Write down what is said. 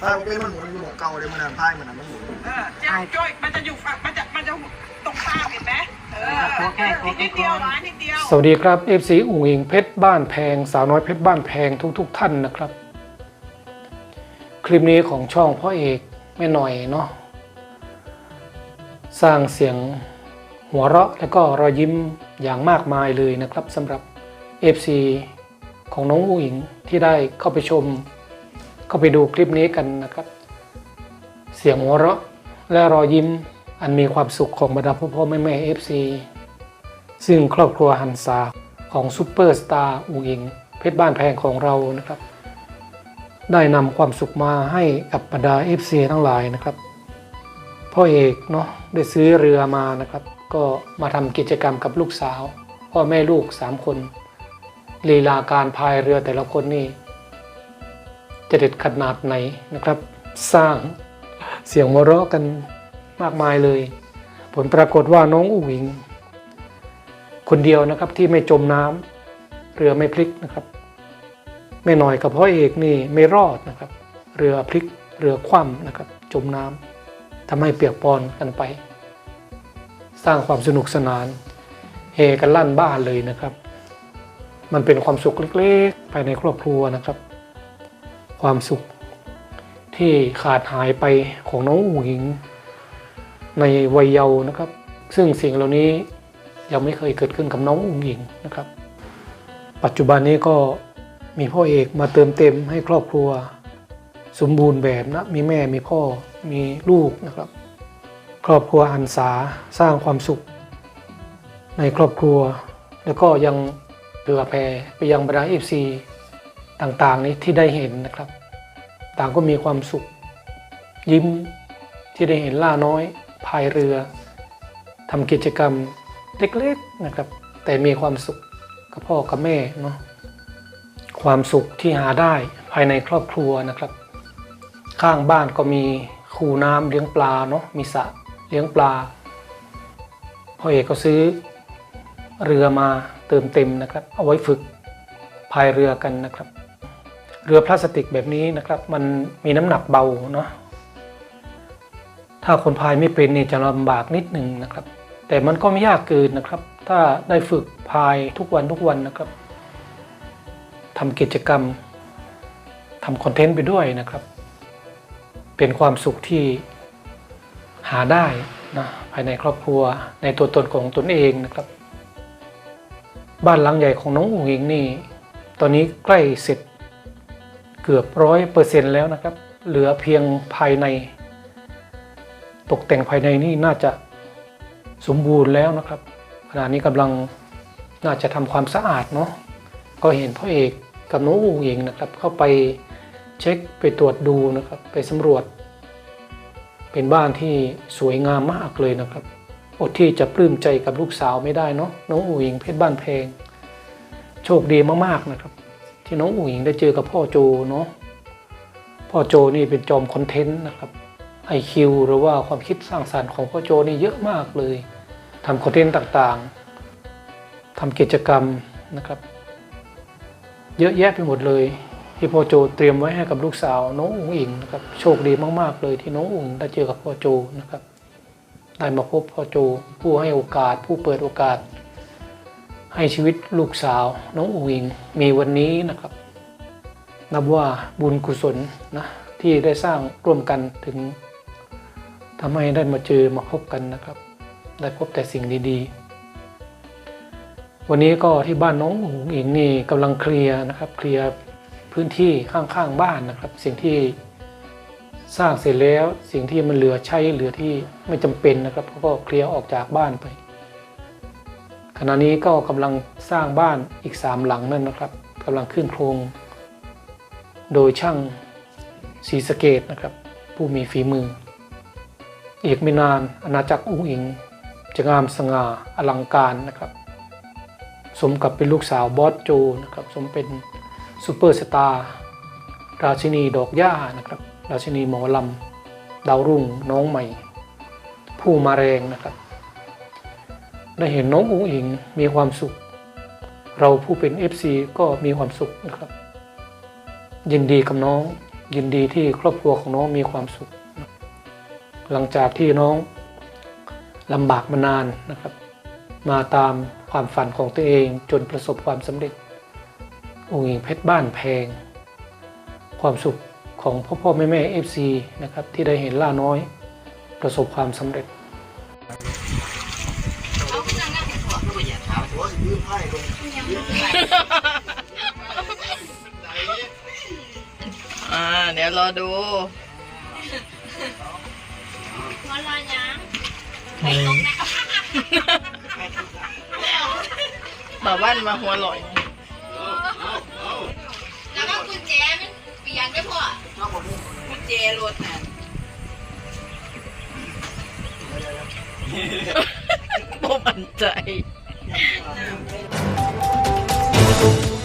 ท้ายมันนะมันหมุนเออเจ้าจ้อยมันจะอยู่ฝั่งมันจะมันจะตรงข้ามเห็นไหมเออนิดเดียวนะนิดเดียวสวัสดีครับ FC อุ๋งอิงเพชรบ้านแพง สาวน้อยเพชรบ้านแพงทุกๆทท่านนะครับ คลิปนี้ของช่องพ่อเอกแม่หน่อยเนาะสร้างเสียงหัวเราะและก็รอยยิ้มอย่างมากมายเลยนะครับสำหรับ FC ของน้องอุ๋งอิงที่ได้เข้าไปชม เข้าไปดูคลิปนี้กันนะครับ เสียงหัวเราะและรอยยิ้มอันมีความสุขของบรรดาพ่อพ่อแม่แม่ FC ซึ่งครอบครัวหันษาของซูเปอร์สตาร์อุงอิง เพชรบ้านแพงของเรานะครับ ได้นำความสุขมาให้กับบรรดา FC ทั้งหลายนะครับ พ่อเอกเนาะได้ซื้อเรือมานะครับ ก็มาทำกิจกรรมกับลูกสาว พ่อแม่ลูก 3 คนลีลาการพายเรือแต่ละคนนี่ จะเด็ดขนาดไหนนะครับ สร้างเสียงหัวเราะกันมากมายเลย ผลปรากฏว่าน้องอุ๋งอิง คนเดียวนะครับที่ไม่จมน้ำเรือไม่พลิกนะครับแม่หน่อยกับพ่อเอกนี่ไม่รอดนะครับ เรือพลิกเรือคว่ำนะครับ จมน้ำทำให้เปียกปอนกันไป สร้างความสนุกสนาน เฮกันลั่นบ้านเลยนะครับ มันเป็นความสุขเล็กๆ ภายในครอบครัวนะครับ ความสุข ที่ขาดหายไปของน้องอุ๋งอิง ในวัยเยาว์นะครับ ซึ่งสิ่งเหล่านี้ยังไม่เคยเกิดขึ้นกับน้องอุ๋งอิงนะครับ ปัจจุบันนี้ก็มีพ่อเอกมาเติมเต็มให้ครอบครัว สมบูรณ์แบบนะมีแม่มีพ่อมีลูกนะครับ ครอบครัวหันษาสร้างความสุข ในครอบครัว แล้วก็ยังเผื่อแผ่ไปยังบรรดาเอฟซี ต่างๆนี้ที่ได้เห็นนะครับ ต่างก็มีความสุข ยิ้มที่ได้เห็นล่าน้อยพายเรือทำกิจกรรมเล็กๆนะครับ แต่มีความสุขกับพ่อกับแม่เนาะความสุขที่หาได้ภายในครอบครัวนะครับ ข้างบ้านก็มีคูน้ำเลี้ยงปลาเนาะมีสระเลี้ยงปลาพ่อเอกก็ซื้อเรือมาเติมเต็มนะครับ เอาไว้ฝึกพายเรือกันนะครับ เรือพลาสติกแบบนี้นะครับ มันมีน้ำหนักเบาเนาะถ้าคนพายไม่เป็นนี่จะลำบากนิดหนึ่งนะครับ แต่มันก็ไม่ยากเกินนะครับ ถ้าได้ฝึกพายทุกวันทุกวันนะครับทำกิจกรรมทำคอนเทนต์ไปด้วยนะครับ เป็นความสุขที่หาได้นะภายในครอบครัวในตัวตนของตนเองนะครับ บ้านหลังใหญ่ของน้องอุ๋งอิงนี่ ตอนนี้ใกล้เสร็จ เกือบร้อยเปอร์เซ็นต์แล้วนะครับ เหลือเพียงภายใน ตกแต่งภายในนี่น่าจะสมบูรณ์แล้วนะครับขณะนี้กำลังน่าจะทำความสะอาดเนาะก็เห็นพ่อเอกกับน้องอูเองนะครับ เข้าไปเช็คไปตรวจดูนะครับ ไปสำรวจ เป็นบ้านที่สวยงามมากเลยนะครับอดที่จะปลื้มใจกับลูกสาวไม่ได้เนาะน้องอูอิงเพชรบ้านแพงโชคดีมากๆนะครับ ที่น้องอูอิงได้เจอกับพ่อโจเนาะพ่อโจนี่เป็นจอมคอนเทนต์นะครับไอคิวหรือว่าความคิดสร้างสารรค์ของพ่อโจนี่เยอะมากเลยทำคอนเทนต์ต่างๆทำกิจกรรมนะครับ เยอะแยะไปหมดเลย ที่พ่อโจเตรียมไว้ให้กับลูกสาวน้องอุ๋งอิงนะครับโชคดีมากๆเลยที่น้องอุ๋งได้เจอกับพ่อโจนะครับได้มาพบพ่อโจผู้ให้โอกาส ผู้เปิดโอกาส ให้ชีวิตลูกสาวน้องอุ๋งอิงมีวันนี้นะครับ นับว่าบุญกุศลนะที่ได้สร้างร่วมกันถึงทำให้ได้มาเจอมาพบกันนะครับ ได้พบแต่สิ่งดีๆ วันนี้ก็ที่บ้านน้องอุ๋งอิงนี่กำลังเคลียร์นะครับเคลียร์พื้นที่ข้างๆบ้านนะครับ สิ่งที่สร้างเสร็จแล้วสิ่งที่มันเหลือใช้เหลือที่ไม่จำเป็นนะครับก็เคลียร์ออกจากบ้านไป ขณะนี้ก็กำลังสร้างบ้านอีกสามหลังนั่นนะครับกำลังขึ้นโครง โดยช่างศรีสเกตนะครับ ผู้มีฝีมือ อีกไม่นานอาณาจักรอุ้งอิง จะงามสง่าอลังการนะครับ สมกับเป็นลูกสาวบอสโจนะครับ สมเป็นซูเปอร์สตาร์ราชินีดอกหญ้านะครับ ราชินีหมอลำดาวรุ่งน้องใหม่ ผู้มาแรงนะครับ ได้เห็นน้องอุ้งอิงมีความสุข เราผู้เป็น FC ก็มีความสุขนะครับ ยินดีกับน้อง ยินดีที่ครอบครัวของน้องมีความสุข หลังจากที่น้องลำบากมานานนะครับ มาตามความฝันของตัวเองจนประสบความสำเร็จองค์หญิงเพชรบ้านแพง ความสุขของพ่อพ่อแม่แม่เอฟซีนะครับที่ได้เห็นล่าน้อย ประสบความสำเร็จ อ่า เดี๋ยวรอดูหัวลอยยังบ่าวบ้านมาหัวลอยแล้วก็กุญแจมันเปลี่ยนได้พอกุญแจรถน่ะบ่มั่นใจ Thank you.